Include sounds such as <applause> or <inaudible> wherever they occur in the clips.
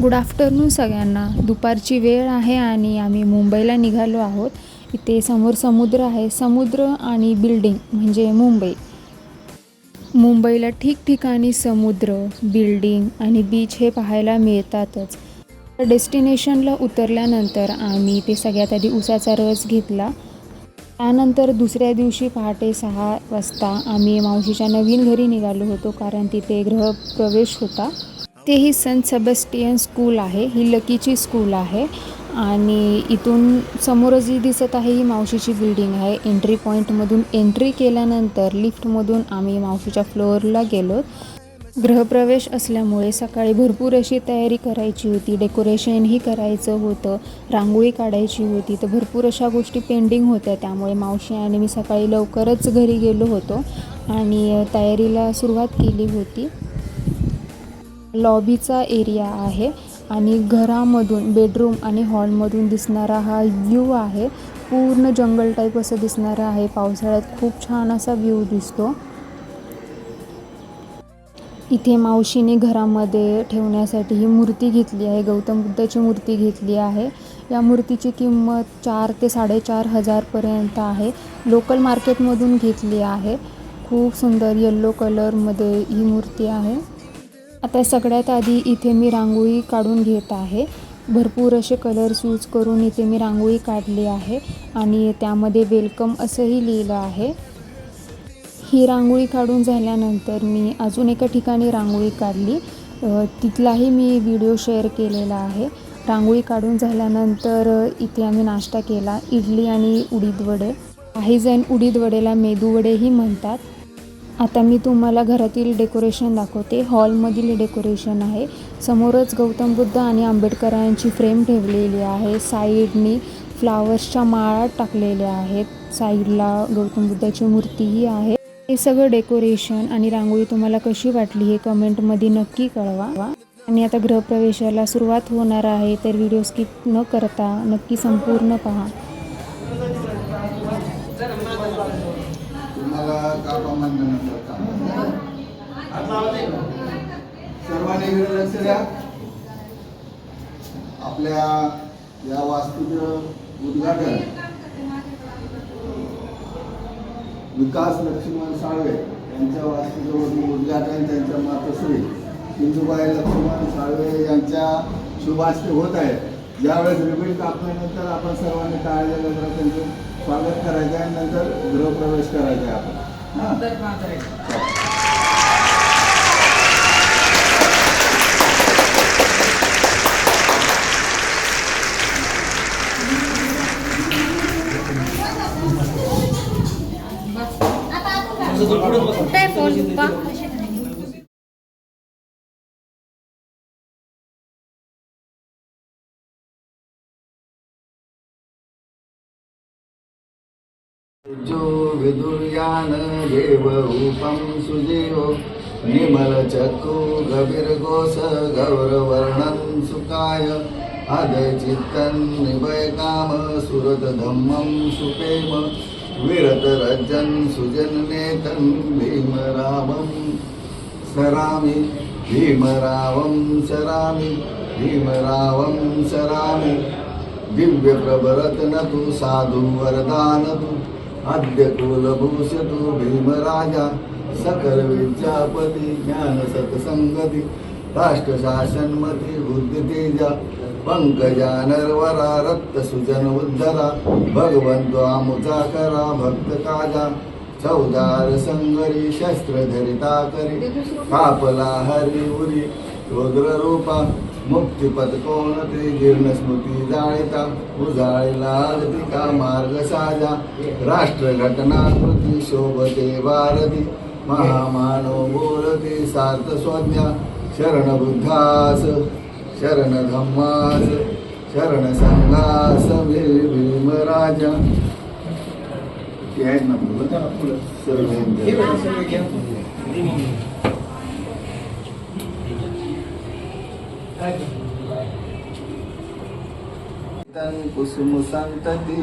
Good afternoon सगळ्यांना. दुपारची वेळ आहे आणि आम्ही मुंबईला निघालो आहोत. इथे समोर समुद्र आहे. समुद्र आणि बिल्डिंग म्हणजे मुंबई. मुंबईला ठिकठिकाणी समुद्र बिल्डिंग आणि बीच हे पाहायला मिळतातच. डेस्टिनेशनला उतरल्यानंतर आम्ही ते सगळ्यात आधी उसाचा रस घेतला. त्यानंतर दुसऱ्या दिवशी पहाटे सहा वाजता आम्ही मावशीच्या नवीन घरी निघालो होतो कारण तिथे ग्रहप्रवेश होता. ते ही संत सेबस्टियन स्कूल आहे ही लकीची स्कूल आहे. आणि इथून समोर जी दिसत आहे ही मावशीची बिल्डिंग आहे. एंट्री पॉईंटमधून एंट्री केल्यानंतर लिफ्टमधून आम्ही मावशीच्या फ्लोअरला गेलो. गृहप्रवेश असल्यामुळे सकाळी भरपूर अशी तयारी करायची होती. डेकोरेशनही करायचं होतं. रांगोळी काढायची होती. तर भरपूर अशा गोष्टी पेंडिंग होत्या. त्यामुळे मावशी आणि मी सकाळी लवकरच घरी गेलो होतो. आणि तयारीला सुरुवात केली होती. लॉबीचा एरिया आहे आणि घरामधून बेडरूम आणि हॉलमधून दिसणारा हा व्ह्यू आहे. पूर्ण जंगल टाईप असं दिसणारं आहे. पावसाळ्यात खूप छान असा व्ह्यू दिसतो. इथे मावशीने घरामध्ये ठेवण्यासाठी ही मूर्ती घेतली आहे. गौतम बुद्धाची मूर्ती घेतली आहे. या मूर्तीची किंमत चार ते साडेचार हजारपर्यंत आहे. लोकल मार्केटमधून घेतली आहे. खूप सुंदर येल्लो कलरमध्ये ही मूर्ती आहे. आता सगळ्यात आधी इथे मी रांगोळी काढून घेत आहे. भरपूर असे कलर्स यूज करून इथे मी रांगोळी काढली आहे आणि त्यामध्ये वेलकम असंही लिहिलं आहे. ही रांगोळी काढून झाल्यानंतर मी अजून एका ठिकाणी रांगोळी काढली. तिथलाही मी व्हिडिओ शेअर केलेला आहे. रांगोळी काढून झाल्यानंतर इथे आम्ही नाश्ता केला. इडली आणि उडीद वडे. काही जण उडीद वडेला मेदू वडेही म्हणतात. आता मी तुम्हाला घरातील डेकोरेशन दाखवते. हॉलमधील डेकोरेशन आहे. समोरच गौतम बुद्ध आणि आंबेडकरांची फ्रेम ठेवलेली आहे. साईडनी फ्लावर्सच्या माळा टाकलेल्या आहेत. साईडला गौतम बुद्धाची मूर्तीही आहे. हे सगळं डेकोरेशन आणि रांगोळी तुम्हाला कशी वाटली हे कमेंटमध्ये नक्की कळवा. आणि आता गृहप्रवेशाला सुरुवात होणार आहे तर व्हिडिओ स्किप न करता नक्की संपूर्ण पहा. तुम्हाला सर्वांनी लक्ष द्या. आपल्या या वास्तूचं उद्घाटन विकास लक्ष्मण साळवे यांच्या वास्तूचं उद्घाटन त्यांच्या मातोश्री इंदुबाई लक्ष्मण साळवे यांच्या शुभास्ते होत आहे. ज्यावेळेस रिबीन कापल्यानंतर आपण सर्वांनी टाळल्या नंतर त्यांचं स्वागत करायचं आहे नंतर गृहप्रवेश करायचा आहे आपण. हां? कुठे फोन पप्पा जो विदुर्यान देवरूपं सुजीवो निर्मलचक्षु गभीरघोष गौरवर्णं सुकाय अधचित्तं निभयकाम सुरतधम्मं सुपेम विरतरजन् सुजननेतं भीमरावं सरामि भीमरावं सरामि भीमरावं सरामि। दिव्यप्रभरत्नतु साधु वरदानतु अद्य कुलभूषतु भीमराजा सकलविद्यापति ज्ञानसत्सङ्गति राष्ट्रशासन्मति बुद्धितेजा पंकजा नरवरा उद्धरा भगवंतो आमुचा करा भक्त काजा चौदार संगरी शस्त्र धरिता करी कापला हरी उरी रुद्र रूपा मुक्तिपद कोण ते जीर्ण स्मृती जाळिता उजाळीला मार्ग साजा राष्ट्र घटना शोभते भारती महामानव बोलते सार्थ स्वज्ञा शरण बुद्धास शरण धम्मास शरण संघास भीम राजा ते आहेत ना मुलं? सर्व कुसुम संतती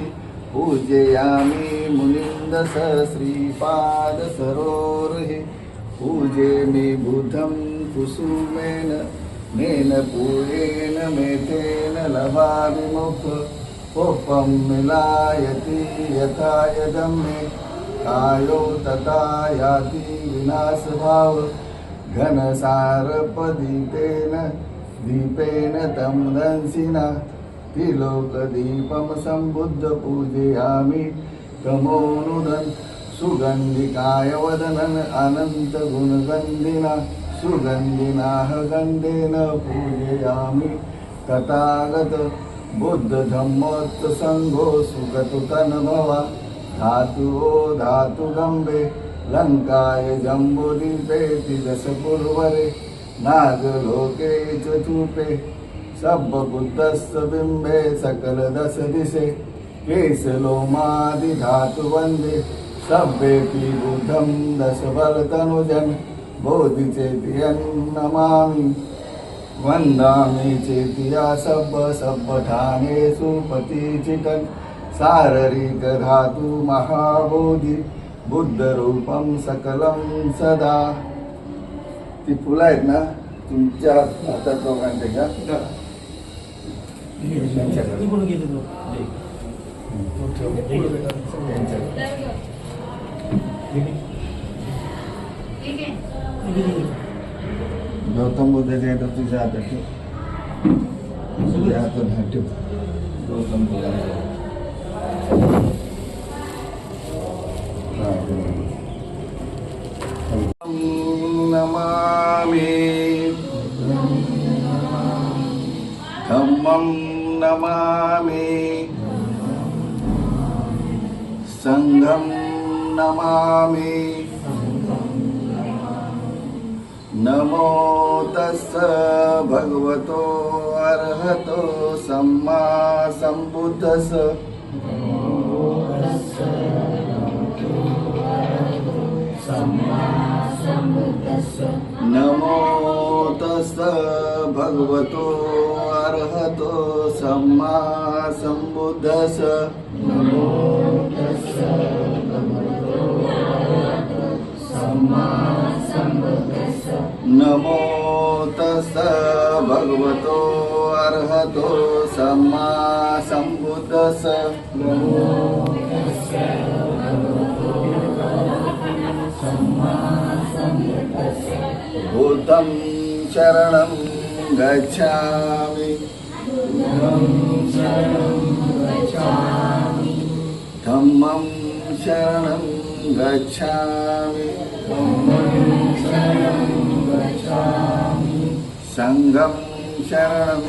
पूजयामी मुनिंद श्रीपाद सरोरहे। पूजे मे बुधं कुसुमेन नेन पूरेण मेथेन लभाविमुख कोपं मिलायति यथा यदम्ये कायो तथा याति विनाशभाव घनसारपदीपेन दीपेन तं दंसिना त्रिलोकदीपं सम्बुद्धपूजयामि तमोनुदन् सुगन्धिकाय वदनन् अनन्तगुणगन्धिना सुगन्धिनाः गन्धेन पूजयामि। तथागत बुद्धधम्मोत्सङ्गो सुगतुतनुभवा। धातु ओ धातुगम्बे लङ्काय जम्बुदीपे तिजसपुर्वरे नागलोके च चूपे सब्बबुद्धस्य बिम्बे सकलदश दिशे केशलोमादिधातुवन्दे सभ्येऽपि बुद्धं दशबलतनुजन्। बोधिचेतियन्नमामि वन्दामि चेतिया सब्ब सब्बठानेषु पतिचितन् साररिकधातु महाबोधी बुद्धरूपं सकलं सदा ती फुलं आहेत ना तुमच्या हातात दोघांच्या घ्या गौतम बुद्धाच्या आहे तर तुझ्या हातात ठेव तुझ्या हातात हात ठेव गौतम बुद्धाच्या हा, बरोबर. नमामि धम्मं नमामि सङ्घं नमामि नमो तस्स भगवतो अर्हतो सम्मा सम्बुद्धस्स नमो तस्स भगवतो अर्हतो सम्मा सम्बुद्धस्स नमो नमो तस्स भगवतो अर्हतो सम्मा सम्बुद्धस्स। नमो भूतं शरणं गच्छामि। धम्मं शरणं गच्छामि सङ्घं शरणं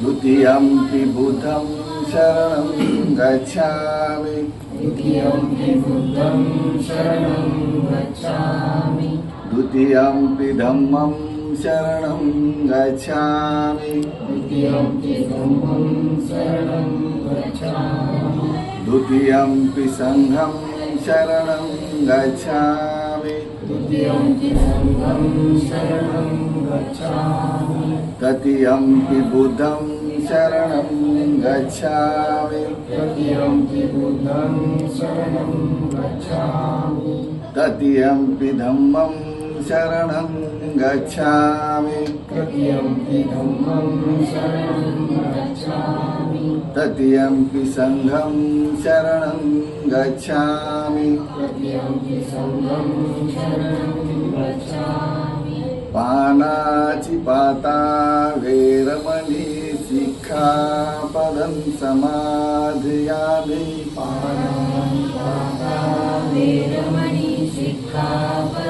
द्वितीयम्पि बुधं शरणं गच्छामि द्वितीयम्पि धम्मं शरणं गच्छामि द्वितीयम्पि सङ्घं शरणं गच्छामि। तृतीयम्पि बुद्धं शरणं गच्छामि। तृतीयम्पि धम्मं शरणं गच्छामि। तृतीयम्पि सङ्घं शरणं गच्छामि। पानाचि पाता वेरमणि शिक्षापदं समाधियामि। अधिन्नदाना वेरमणि शिक्षापदं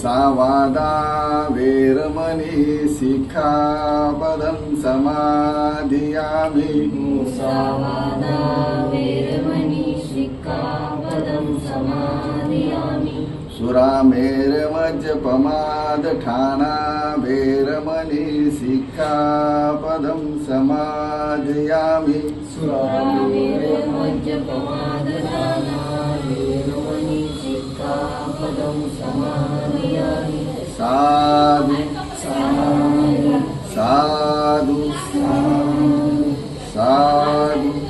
सुमिचाचारा वेरमणि शिखापदं समाधियामि। मूसावादा वेरमणि शिखापदं समाधियामि। वेरमणि शिक्कापदं समादयामि सुरामेर साधु। साधु। साधु।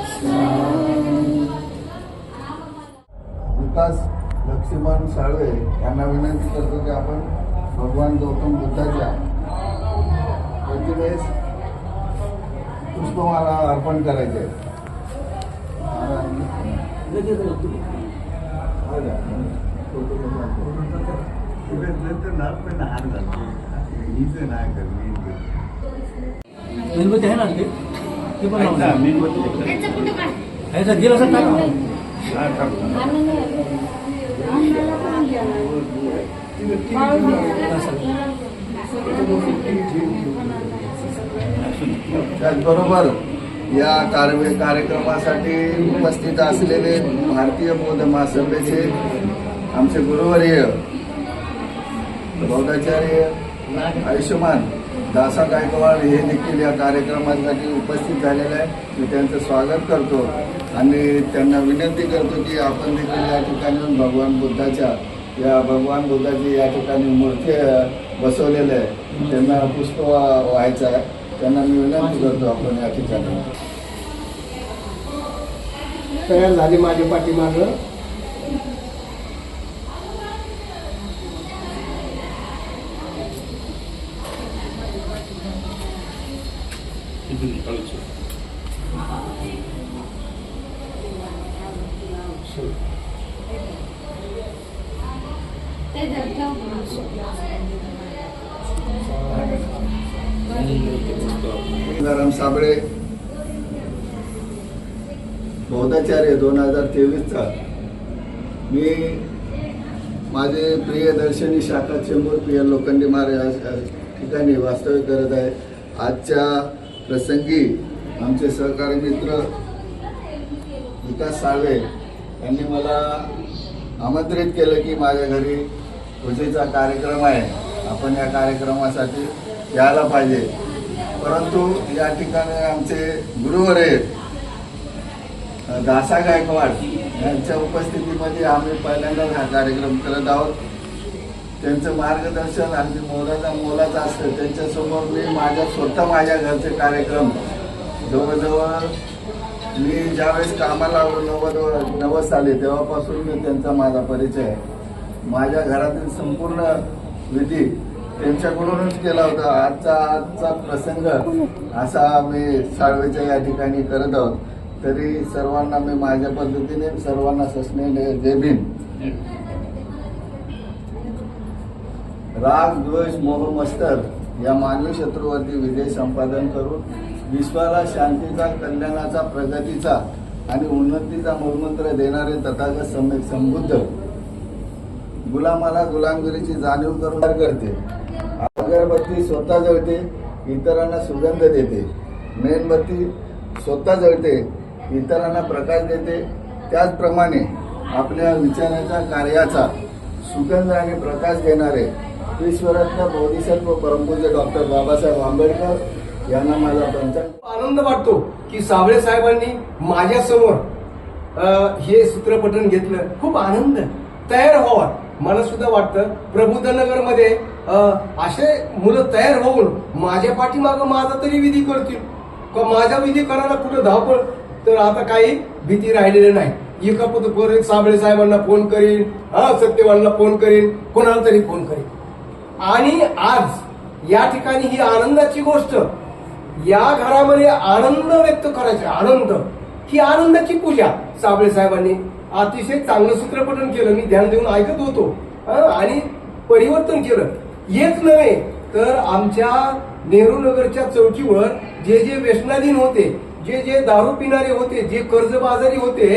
विकास लक्ष्मण साळवे यांना विनंती करतो की आपण भगवान गौतम बुद्धाच्या प्रतिमेस पुष्पमाला अर्पण करायचे. मेणबत्ती आहे ना ते ते पण लावून द्या. ह्याचा गेला त्याचबरोबर या कार्य कार्यक्रमासाठी उपस्थित असलेले भारतीय बोध महासभेचे आमचे गुरुवर्य बौद्धाचार्य आयुष्यमान दासा गायकवाड हे देखील या कार्यक्रमासाठी उपस्थित झालेले आहे मी त्यांचं स्वागत करतो आणि त्यांना विनंती करतो की आपण देखील या ठिकाणी येऊन भगवान बुद्धाच्या या भगवान बुद्धाची या ठिकाणी मूर्ती बसवलेल्या आहे. त्यांना पुष्प वा- व्हायचं आहे. त्यांना मी विनंती करतो आपण या ठिकाणी तयार झाली माझ्या पाठीमागं. साबळे बौद्धाचार्य दोन हजार तेवीसचा. मी माझे प्रिय दर्शनी शाखा चेंबूर प्रिय लोखंडी मारे ठिकाणी वास्तव्य करत आहे. आजच्या प्रसंगी आमचे सहकारी मित्र विकास साळवे यांनी मला आमंत्रित केलं की माझ्या घरी पूजेचा कार्यक्रम आहे. आपण या कार्यक्रमासाठी यायला पाहिजे. परंतु या ठिकाणी आमचे गुरुवर्य दासा गायकवाड यांच्या उपस्थितीमध्ये आम्ही पहिल्यांदाच हा कार्यक्रम करत आहोत. त्यांचं मार्गदर्शन अगदी मोलाचा मोलाचं असतं. त्यांच्यासमोर मी माझ्या स्वतः माझ्या घरचे कार्यक्रम जवळजवळ मी ज्यावेळेस कामाला आलो नव्वद नव्वद साली तेव्हापासून मी त्यांचा माझा परिचय आहे. माझ्या घरातील संपूर्ण विधी त्यांच्याकडूनच केला होता. आजचा आजचा प्रसंग असा मी साळवेच्या या ठिकाणी करत आहोत. तरी सर्वांना मी माझ्या पद्धतीने सर्वांना ससने जय भीम. राग द्वेष मोह मस्तर या मानवी शत्रूवरती विजय संपादन करून विश्वाला शांतीचा कल्याणाचा प्रगतीचा आणि उन्नतीचा मूलमंत्र देणारे तथागत सम्यक समृद्ध गुलामाला गुलामगिरीची जाणीव करून करते. अगरबत्ती स्वतः जळते इतरांना सुगंध देते. मेणबत्ती स्वतः जळते इतरांना प्रकाश देते. त्याचप्रमाणे आपल्या विचाराच्या कार्याचा सुगंध आणि प्रकाश देणारे विश्वरत्न बोधिसत्व परमपूज्य डॉक्टर बाबासाहेब आंबेडकर यांना माझा आनंद वाटतो की साबळे साहेबांनी माझ्यासमोर हे सूत्रपठण घेतलं. खूप आनंद तयार व्हावा. मला सुद्धा वाटतं प्रबुद्धनगरमध्ये असे मुलं तयार होऊन माझ्या पाठीमागं माझा तरी विधी करतील. का माझा विधी करायला कुठं धावपळ? तर आता काही भीती राहिलेली नाही. एका पद्धत साबळे साहेबांना फोन करीन हा सत्यवानला फोन करीन कोणाला तरी फोन करीन. आणि आज या ठिकाणी ही आनंदाची गोष्ट या घरामध्ये आनंद व्यक्त करायचे आनंद. ही आनंदाची पूजा. साबळे साहेबांनी अतिशय चांगलं सूत्रपठन केलं. मी ध्यान देऊन ऐकत होतो. आणि परिवर्तन केलं. हेच नव्हे तर आमच्या नेहरू नगरच्या चौकीवर जे जे व्यसनाधीन होते जे जे दारू पिणारे होते जे कर्जबाजारी होते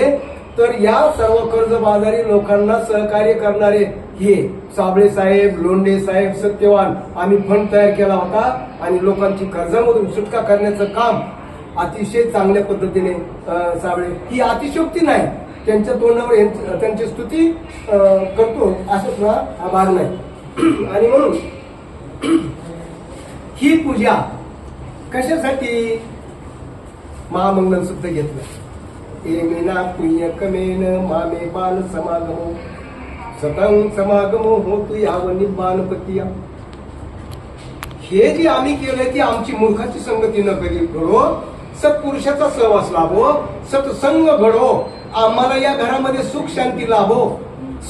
तर या सर्व कर्जबाजारी लोकांना सहकार्य करणारे हे साबळे साहेब लोंढे साहेब सत्यवान आम्ही फंड तयार केला होता आणि लोकांची कर्जामधून सुटका करण्याचं काम अतिशय चांगल्या पद्धतीने साबळे ही अतिशोक्ती नाही. त्यांच्या तोंडावर त्यांची स्तुती करतो असं सुद्धा आभार नाही. <clears throat> आणि म्हणून ही पूजा कशासाठी महामंगल सुद्धा घेतलं? एमेना पुण्य मामे बाल समागमो. सतंग समागमो होतो यावनी बालपतिया. हे जे आम्ही केलंय ती आमची मूर्खाची संगती न कधी घडो. सत्पुरुषाचा सहवास लाभो सत्संग घडो. आम्हाला या घरामध्ये सुख शांती लाभो.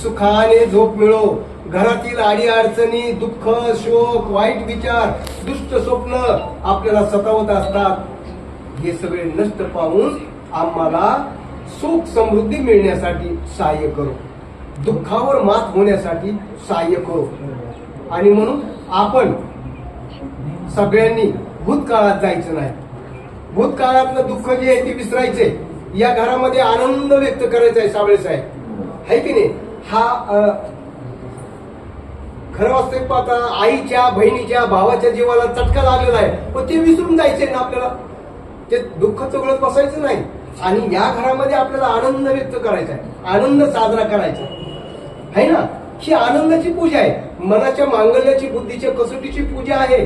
सुखाने झोप मिळो. घरातील आडी अडचणी दुःख शोक वाईट विचार दुष्ट स्वप्न आपल्याला सतावत असतात. हे सगळे नष्ट पाहून आम्हाला सुख समृद्धी मिळण्यासाठी सहाय्य करो. दुःखावर मात होण्यासाठी सहाय्य करो. आणि म्हणून आपण सगळ्यांनी भूतकाळात जायचं नाही. भूतकाळातलं दुःख जे आहे ते विसरायचे या घरामध्ये आनंद व्यक्त करायचा आहे सावळे साहेब. है की नाही? हा खरं वास्तविक पाहता आईच्या बहिणीच्या भावाच्या जीवाला चटका लागलेला आहे. पण ते विसरून जायचे ना आपल्याला? ते दुःख चगळत बसायचं नाही. आणि या घरामध्ये आपल्याला आनंद व्यक्त करायचा आहे. आनंद साजरा करायचा आहे. ना? ही आनंदाची पूजा आहे. मनाच्या मांगल्याची बुद्धीच्या कसोटीची पूजा आहे.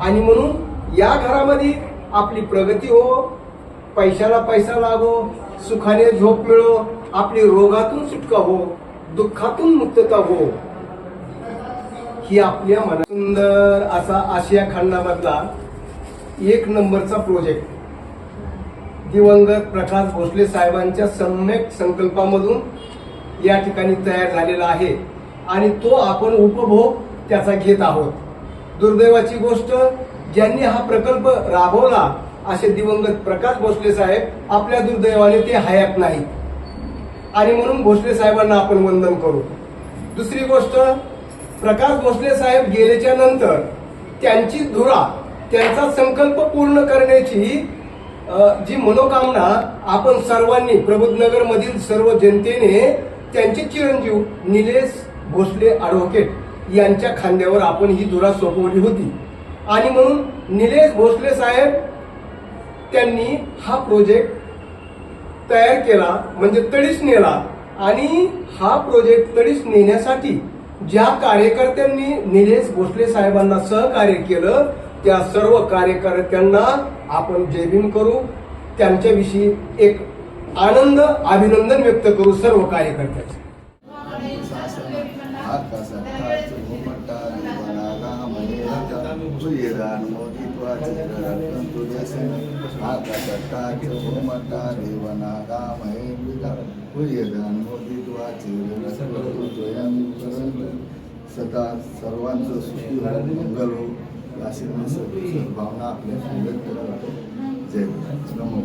आणि म्हणून या घरामध्ये आपली प्रगती हो पैशाला पैसा लागो सुखाने झोप मिळो आपली रोगातून सुटका हो दुःखातून मुक्तता हो. ही आपल्या मना सुंदर असा आशिया खंडामधला एक नंबरचा प्रोजेक्ट दिवंगत प्रकाश भोसले साहेबांच्या सम्यक संकल्पामधून या ठिकाणी तयार झालेला आहे. आणि तो आपण उपभोग त्याचा घेत आहोत. दुर्दैवाची गोष्ट ज्यांनी हा प्रकल्प राबवला असे दिवंगत प्रकाश भोसले साहेब आपल्या दुर्दैवाने ते हयात नाही आणि म्हणून भोसले साहेबांना आपण वंदन करू. दुसरी गोष्ट प्रकाश भोसले साहेब गेल्याच्यानंतर त्यांची धुरा त्यांचा संकल्प पूर्ण करण्याची जी मनोकामना आपण सर्वांनी प्रबोधनगर मधील सर्व जनतेने त्यांचे चिरंजीव निलेश भोसले ॲडव्होकेट यांच्या खांद्यावर आपण ही धुरा सोपवली होती. आणि म्हणून निलेश भोसले साहेब त्यांनी हा प्रोजेक्ट तयार केला म्हणजे तडीस नेला. आणि हा प्रोजेक्ट तडीस नेण्यासाठी ज्या कार्यकर्त्यांनी निलेश भोसले साहेबांना सहकार्य केलं त्या सर्व कार्यकर्त्यांना आपण जयभीम करू. त्यांच्याविषयी एक आनंद अभिनंदन व्यक्त करू सर्व कार्यकर्त्यांचे. सदा सर्वांचं सुखी मंगल हो असे भावना आपल्या व्यक्त कराव्या जय नमो